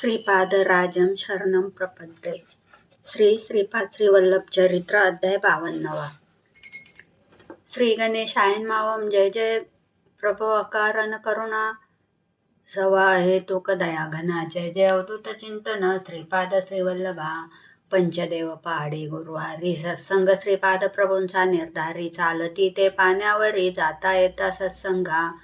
श्रीपादराजम शरणम प्रपद्ये. श्री श्रीपाद श्रीवल्लभ चरित्र अध्याय बावन्नवा. श्री गणेशायन मावम जय जय. प्रभो अकारण करुणा. सवा हे तुक दया घना. जय जय. अवधूत चिंतन. श्रीपाद श्रीवल्लभा पंचदेव पहाडी गुरुवारी सत्संग श्रीपाद प्रभूंचा निर्धारी. चालती ते पाण्यावरी जाता येता सत्संगा.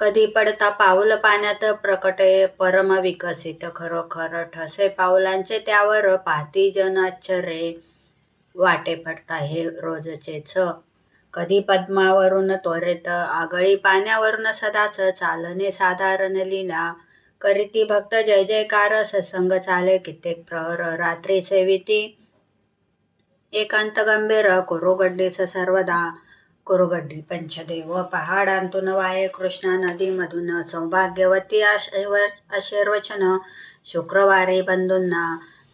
कधी पडता पाऊल पाण्यात प्रकटे परम विकसित. खरोखर ठसे पाऊलांचे त्यावर पाहती जन आश्चर्ये वाटे पडता हे रोजचेच कधी पद्मावरून त्वरेत आगळी पाण्यावरून सदाच चालणे साधारण लीला. करीती भक्त जय जयकार सत्संग चाले कित्येक प्रहर. रात्री सेविती एकांत गंभीर कुरुगड्डीस सर्वदा. कुरुगड्डी पंचदेव पहाडांतून वाये कृष्णा नदीमधून सौभाग्यवती आशीर्वचन. शुक्रवारी बंधूंना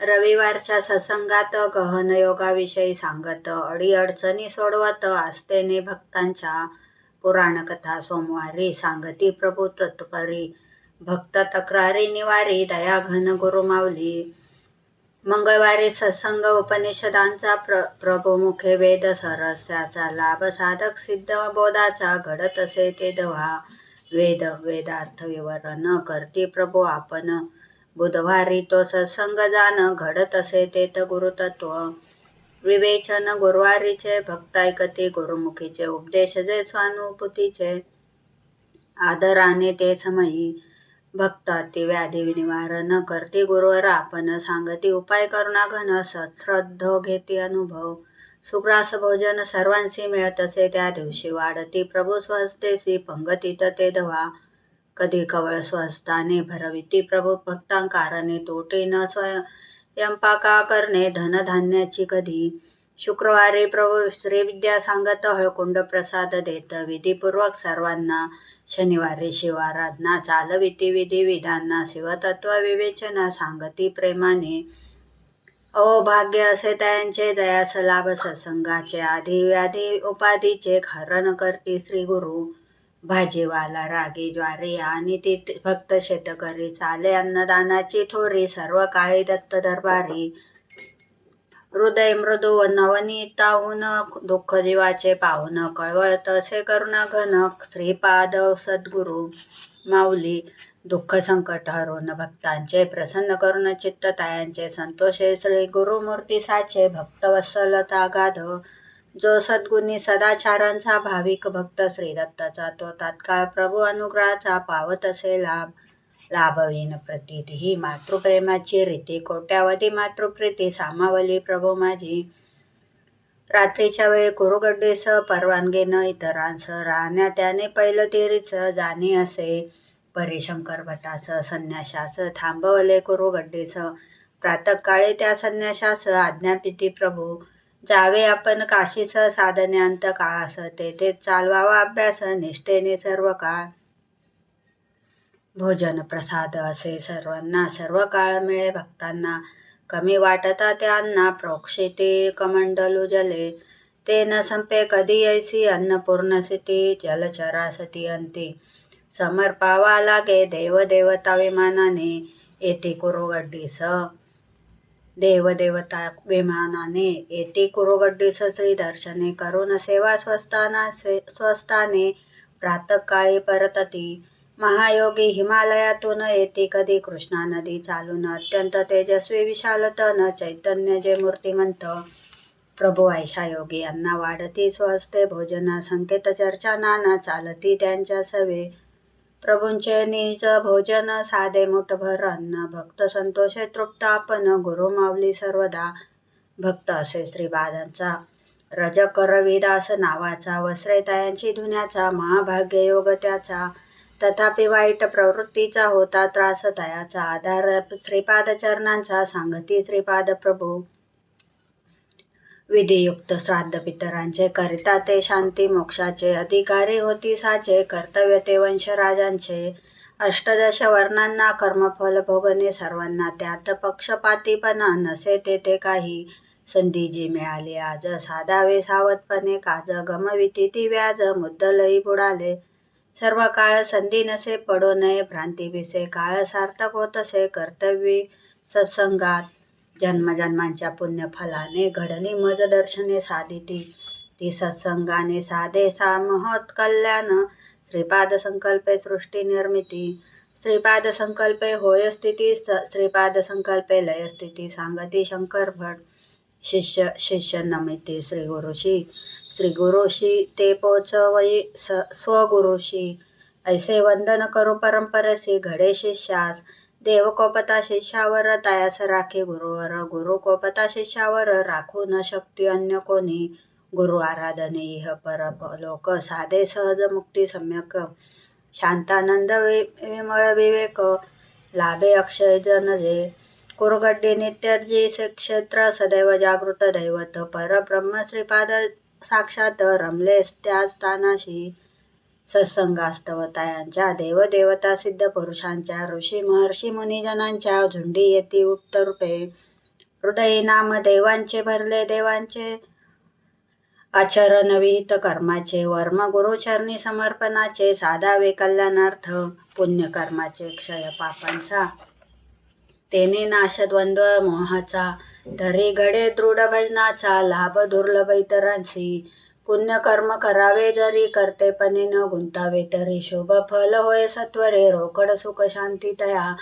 रविवारच्या सत्संगात गहन योगाविषयी सांगत अडीअडचणी सोडवत आस्थेने भक्तांच्या पुराणकथा सोमवारी सांगती प्रभू तत्परी. भक्त तक्रारी निवारी दयाघन गुरुमावली मंगळवारी सत्संग उपनिषदांचा प्र प्रभुमुखे वेद सरस्याचा लाभ साधक सिद्ध बोधाचा घडत असे ते दवा वेद वेदार्थ विवरण करती प्रभू आपण. बुधवारी तो सत्संग जाण घडत असे तेत गुरुतत्व. विवेचन गुरुवारीचे भक्त ऐकते गुरुमुखीचे उपदेश जे स्वानुभूतीचे. आदराने ते समयी भक्त व्याधी निवारण करते गुरुवर. आपण सांगती उपाय करुणा घन श्रद्ध घेते अनुभव. सुग्रास भोजन सर्वांशी मिळत असे त्या दिवशी वाढती. प्रभू स्वस्तेसी पंगतीत ते धवा. कधी कवळ स्वस्ताने भरविती प्रभू भक्तांकारणे तोटे न स्वयंपाका करणे धनधान्याची कधी. शुक्रवारी प्रभू श्रीविद्या सांगत हळकुंड प्रसाद देत. विधीपूर्वक सर्वांना शनिवारी शिवाराधना चालविती विधी विधांना शिवतत्व विवेचना सांगती प्रेमाने. अहो भाग्य असे त्यांचे जयास लाभ सत्संगाचे आधी व्याधी उपाधीचे खरण करती श्री गुरु. भाजीवाला रागी ज्वारी आणि ती भक्त शेतकरी चाले अन्नदानाची थोरी सर्व काळी दत्त दरबारी. हृदय मृदू नवनीता नवनीताहून दुःख जीवाचे पाहून कळवळत असे करुणा घन श्रीपाद सद्गुरु माऊली दुःख संकट हरून भक्तांचे प्रसन्न करून चित्त तायांचे संतोषे श्री गुरुमूर्ती साचे भक्त वसलता गाध. जो सद्गुणी सदाचारांचा भाविक भक्त श्रीदत्ताचा तो तात्काळ प्रभू अनुग्रहाचा पावत असे लाभ. लाभवीन प्रतीत. ही मातृप्रेमाची रीती कोट्यावधी मातृप्रीती सामावली प्रभू माझी. रात्रीच्या वेळी कुरुगड्डीस परवानगीनं इतरांस राहण्या त्याने पहिलं तेरीच जाणे असे. परिशंकर भटास संन्याशास थांबवले कुरुगड्डीस. प्रातकाळी त्या संन्याशास आज्ञापिती प्रभू. जावे आपण काशीस साधन्यांत काळास तेथे चालवावा अभ्यास निष्ठेने सर्व काळ. भोजन प्रसाद असे सर्वांना सर्व काळ मिळे भक्तांना कमी वाटता त्यांना प्रोक्षिते कमंडलू जले. ते न संपे कधी ऐसी अन्नपूर्णसिती जलचरासती अंती. समर्पावा लागे देवदेवता विमानाने येते कुरुगड्डीस देवदेवता विमानाने येते कुरुगड्डीस श्री दर्शने करून सेवा स्वस्ताना स्वस्ताने प्रातकाळी परतती. महायोगी हिमालयातून येते कधी कृष्णा नदी चालून. अत्यंत तेजस्वी विशाल तन चैतन्य जे मूर्तिमंत प्रभू ऐशा योगी यांना वाढती स्वस्ते भोजना संकेत चर्चा नाना चालती त्यांच्या सवे. प्रभूंचे निज भोजन साधे मुठभर अन्न भक्त संतोषे तृप्त आपण गुरु मावली सर्वदा. भक्त असे श्रीबादांचा रजक रविदास नावाचा वस्त्रेतायांची धुण्याचा महाभाग्य योग त्याचा. तथापि वाईट प्रवृत्तीचा होता त्रासदयाचा आधार श्रीपाद चरणांचा सांगती श्रीपाद प्रभू विधियुक्त श्राद्ध पितरांचे करिता ते शांती मोक्षाचे अधिकारी होती साचे कर्तव्य ते वंशराजांचे. अष्टदश वर्णांना कर्मफल भोगणे सर्वांना त्यात पक्षपातीपणा नसे तेथे काही. संधी जी मिळाली आज साधावे सावधपणे काज गमविती ती व्याज मुद्दलही बुडाले. सर्व काळ संधी नसे पडो नये भ्रांती विसे काळ सार्थक होत असे कर्तव्य सत्संगात. जन्मजन्मांच्या पुण्यफलाने घडली मज दर्शने साधिती ती सत्संगाने साधे सा महत् कल्याण. श्रीपाद संकल्पे सृष्टी निर्मिती. श्रीपाद संकल्पे होय स्थिती स- श्रीपाद संकल्पे लय स्थिती सांगती शंकर भट. शिष्य शिष्य नमिती श्री गुरुशी. श्रीगुरुशी ते पोचवई स स्वगुरुशी. ऐसे वंदन करू परंपरसी घडे शिष्यास देव कोपता शिष्यावर तयास राखे गुरुवर. गुरु कोपता शिष्यावर राखू न शक्ती अन्य कोणी. गुरु आराधने इह पर लोक साधे सहज मुक्ती सम्यक. शांतानंद विमळ विवेक. लाभे अक्षय जन जे. कुरगड्डे नित्यर्जी क्षेत्र सदैव जागृत दैवत. परब्रह्म श्रीपाद साक्षात रमलेस त्या स्थानाशी सत्संगास्तवतायांच्या देवदेवता सिद्ध पुरुषांच्या ऋषी महर्षी मुनिजनांच्या झुंडी येती उत्तरूपे. हृदयी नाम देवांचे भरले देवांचे. आचरण विहित कर्माचे वर्म गुरुचरणी समर्पणाचे साधावे कल्याणार्थ पुण्यकर्माचे क्षय पापांचा. तेने नाश द्वंद्व मोहाचा धरी घडे दृढ भजनाचा लाभ दुर्लभ इतरांशी पुण्यकर्म करावे जरी कर्तेपणे न गुंतावे तरी शुभ फल होय सत्वरे. रोकड सुख शांती तया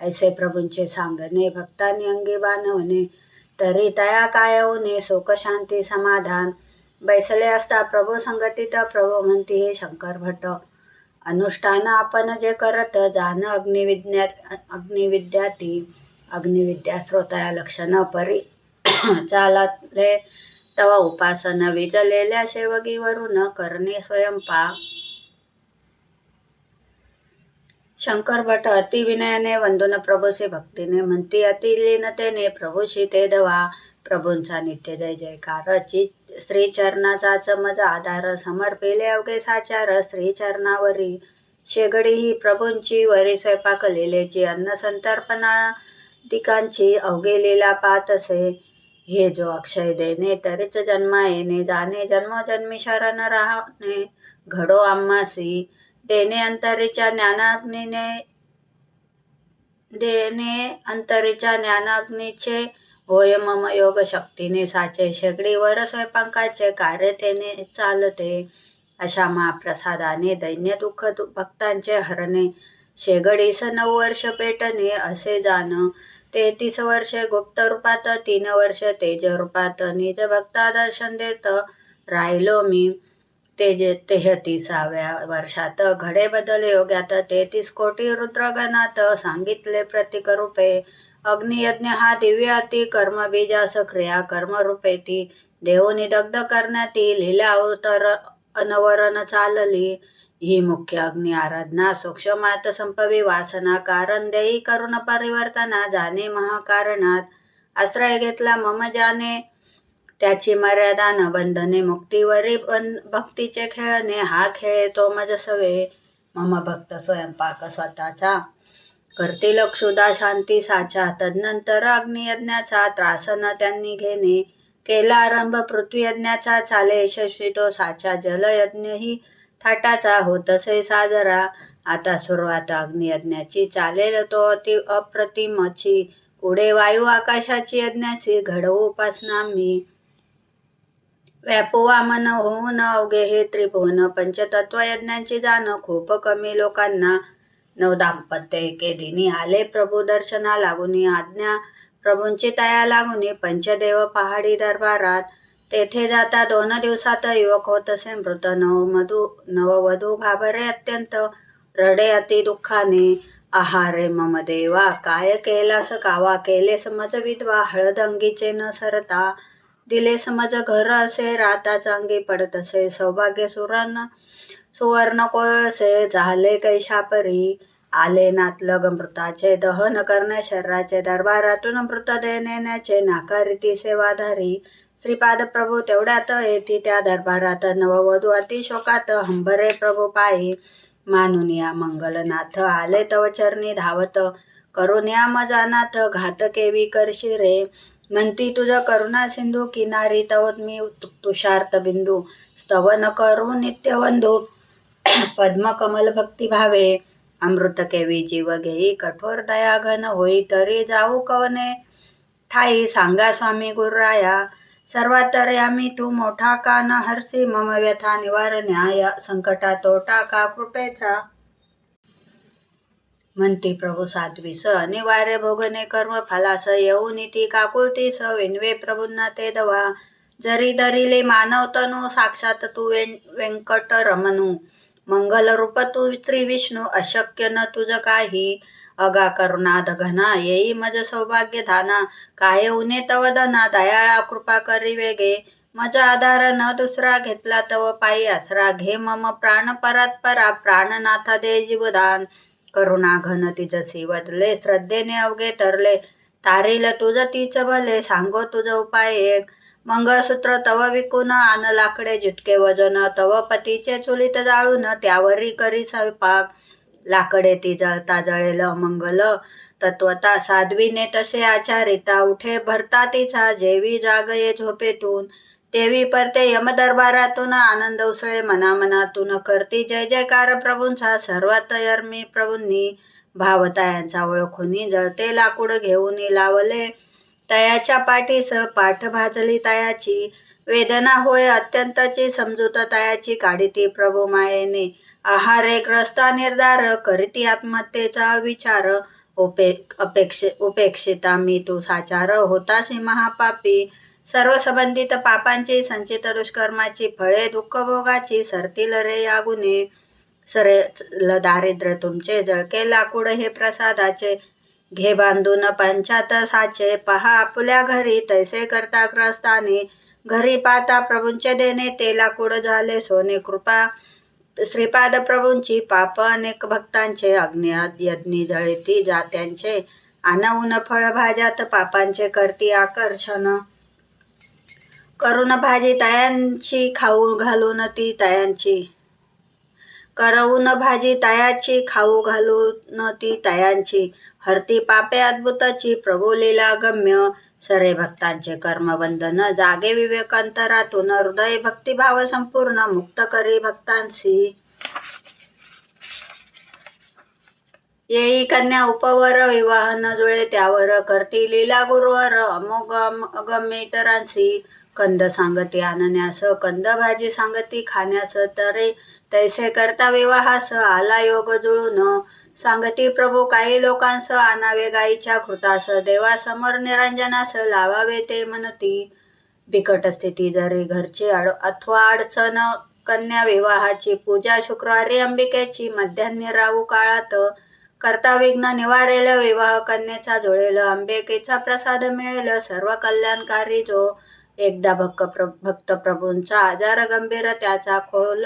ऐसे प्रभूंचे सांगणे भक्तांनी अंगी बांधवणे. तरी तया काय होणे? सुख शांती समाधान. बैसले असता प्रभू संगतीत प्रभू म्हणती हे शंकर भट. अनुष्ठान आपण जे करत जाण अग्निविद्या अग्निविद्याती. अग्निविद्या श्रोताया लक्षण परी. चालले तवा उपासन विजलेल्या शेवगीवरून करणे स्वयंपाक शंकर भट अतिविनयाने वंदन प्रभूसे भक्तीने म्हणती अति लीनतेने प्रभूशी ते दवा. प्रभूंचा नित्य जय जयकार. श्रीचरणाचा चमज आधार समर्पिले अवघे साचार. श्रीचरणावरी शेगडी ही प्रभूंची वरी स्वयंपाक लिलेची अन्न संतर्पणा टिकांची अवघे लीला असे. हे जो अक्षय देणे तरीच जन्मा येणे जाणे जन्मोजन्मी शरण राहणे घडो आम्हासी देणे अंतरीच्या ज्ञानाग्नीने देणे अंतरीच्या ज्ञानाग्नीचे होय मम योग शक्तीने साचे शेगडीवर स्वयंपाकाचे कार्य तेने चालते. अशा महाप्रसादाने दैन्य दुःख भक्तांचे हरणे शेगडीस नऊ वर्ष पेटणे असे जाण. तेहतीस वर्षे गुप्त रूपात तीन वर्ष तेज रूपात. निज भक्ता दर्शन देत राहिलो मी. तेज तेहतीसाव्या वर्षात घडे बदल योग्यात. तेहतीस कोटी रुद्रगणात सांगितले प्रतीक रूपे. अग्नियज्ञ हा दिव्य अति कर्मबीजास क्रिया कर्मरूपेती देवोनी दग्ध करण्यात लिहिल्या अवतर अनवरण चालली. ही मुख्य अग्नि आराधना सूक्ष्मात संपवी वासना कारण देई करुण परिवर्तना जाणे महाकारणात आश्रय घेतला मम जाने. त्याची मर्यादा न बंधने मुक्तीवरी बन भक्तीचे खेळणे हा खेळ तो मज सवे. मम भक्त स्वयंपाक स्वतःचा. करतील क्षुदा शांती साचा तदनंतर अग्नियज्ञाचा त्रास न त्यांनी घेणे. केला आरंभ पृथ्वी यज्ञाचा चाले यशस्वी तो साचा जलयज्ञही थाटाचा होतसे साजरा. आता सुरुवात अग्नियज्ञाची चालेल तो अति अप्रतिमची पुढे वायू आकाशाची यज्ञाची घडवू उपासना मी व्यापुवा मन होऊन अवघे हे त्रिभुवन पंचतत्व यज्ञांची जाण खूप कमी लोकांना. नवदाम्पत्य एके दिनी आले प्रभू दर्शना लागुनी आज्ञा. प्रभूंची तया लागुनी पंचदेव पहाडी दरबारात. तेथे जाता दोन दिवसात युवक होत असे मृत नवमधू नववधू घाबरे अत्यंत. रडे अति दुःखाने आहारे मम देवा काय केलास कावा केले समज विधवा हळद अंगीचे न सरता. दिले समज घर असे राता चांगी पडत असे सौभाग्य सुरण सुवर्ण कोळसे झाले कैशापरी. आले नातलग मृताचे दहन करण्या शरीराचे दरबारातून मृतदेह नेण्याचे नाकारिती सेवाधारी. श्रीपाद प्रभू तेवढ्यात येती त्या दरबारात नववधू अतिशोकात हंबरे प्रभू पायी. मानून या मंगलनाथ आले तव चरणी धावत. करून या मजानाथ घात केवी करशी रे. म्हणती तुझ करुणा सिंधू किनारी तव मी तुषार्थ बिंदू. स्तवन करू नित्यवंधू पद्म कमल भक्ती भावे. अमृत केवी जीव घेई. कठोर दयाघन होई तरी जाऊ कवने. ठाई सांगा स्वामी गुरुराया. सर्वात आम्ही तू मोठा का न हरसी मम व्यथा निवारण्याय संकटा तोटा का कृपेचा? म्हणती प्रभू साध्वीस अनिवार्य भोगने कर्म फलास येऊ ती काकुलती स विनवे प्रभूंना ते दवा. जरी धरिले मानव तनु साक्षात तू वें व्यंकट रमणू मंगल रूप तू श्री विष्णू अशक्य न तुझ काही. अगा करुणाध घना येई मज सौभाग्य धाना. काय उने तव धना दयाळा कृपा करी वेगे. मज आधार न दुसरा घेतला तव पायी आसरा घे मम प्राण परात परा प्राणनाथा दे जीवदान. करुणा घन तिजसी वदले श्रद्धेने अवघे तरले तारील तुझ तीच भले सांगो तुझ उपाय एक. मंगळसूत्र तव विकून आन लाकडे जितके वजन तव पतीचे चुलीत जाळून त्यावरी करी स्वयंपाक. लाकडे ती ताजळेल जळेल मंगल तत्वता साध्वीने तसे आचारिता उठे भरता तिचा जेवी जागये झोपेतून. तेवी परते यमदरबारातून आनंद उसळे मनामनातून करती. जय जयकार प्रभूंचा सर्वात यर्मी प्रभूंनी भावतायांचा ओळखुनी जळते लाकूड घेऊन लावले. तयाच्या पाठीस पाठ भाजली तयाची. वेदना होय अत्यंतची समजूत तयाची काढिती प्रभू मायेने. आहारे ग्रस्ता निर्धार करती आत्महत्येचा विचार उपे अपेक्षे उपेक्षिता मी तू साचार होतासी महापापी सर्व संबंधित पापांची संचित दुष्कर्माची फळे दुःखभोगाची सरतील रे या गुन्हे सरे ल दारिद्र्य तुमचे जळके लाकूड हे प्रसादाचे घे बांधून पंचात साचे पहा आपल्या घरी तैसे करता ग्रस्ताने घरी पाता प्रभूंचे देणे ते लाकूड झाले सोने कृपा श्रीपाद प्रभूंची पाप अनेक भक्तांचे अज्ञात यज्ञी जळती जात्यांचे फळ भाज्यात पापांचे करती आकर्षण. करून भाजी तयांची खाऊ घालून ती तयांची. करवून भाजी तयाची खाऊ घालून ती तयांची. हरती पापे अद्भुताची प्रभू लीला गम्य. सरे भक्तांचे कर्मबंधन जागे विवेकांतरातून हृदय भक्तिभाव संपूर्ण मुक्त करी भक्तांशी. येई कन्या उपवर विवाह न जुळे त्यावर करती लीला गुरुवर अमोग अगम्य इतरांशी कंद सांगती आणण्यास कंद भाजी सांगती खाण्यास तरे तैसे करता विवाहास आला योग जुळून. सांगती प्रभू काही लोकांस आणावे गाईच्या कृतास देवासमोर निरंजनास लावावे ते म्हणती. बिकट स्थिती जरी घरची अड अथवा अडचण कन्या विवाहाची पूजा शुक्रवारी अंबिकेची मध्यान्ह राहू काळात करता विघ्न निवारेल विवाह कन्येचा जुळेल अंबिकेचा प्रसाद मिळेल सर्व कल्याणकारी जो एकदा भक्त प्र भक्त प्रभूंचा आजार गंभीर त्याचा खोल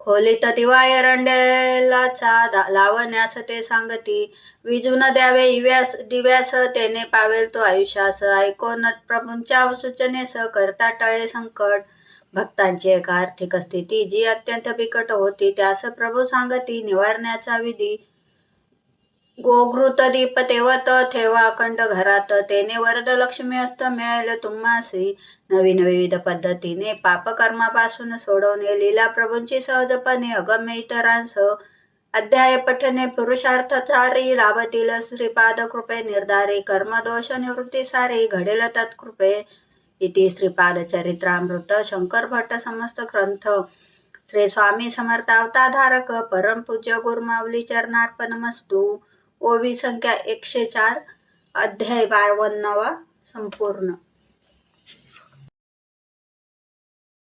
खोलीत दिवा एरंडेलाचा लावण्यास ते सांगती विजून द्यावे इव्यास दिव्यास तेने पावेल तो आयुष्यास. ऐकोन प्रभूंच्या सूचनेस करता टळे संकट. भक्तांची एक आर्थिक स्थिती जी अत्यंत बिकट होती त्यास प्रभू सांगती निवारण्याचा विधी गोघृत दीप तेवत ठेवा अखंड घरात. तेने वरद लक्ष्मी हस्त मिळेल तुम्हासी नवीन विविध पद्धतीने पापकर्मापासून सोडवणे लीला प्रभूंची सहजपणे अगम्य इतरांस अध्याय पठने पुरुषार्थचारी लाभतील श्रीपाद कृपे निर्धारी कर्मदोष निवृत्ती सारी घडेल तत्कृपे इति श्रीपाद चरित्रामृत शंकर भट्ट समस्त ग्रंथ. श्री स्वामी समर्थावताधारक परमपूज्य गुरुमावली चरणार्पणमस्तू ओवी संख्या एकशे चार अध्याय बावन्नवा संपूर्ण.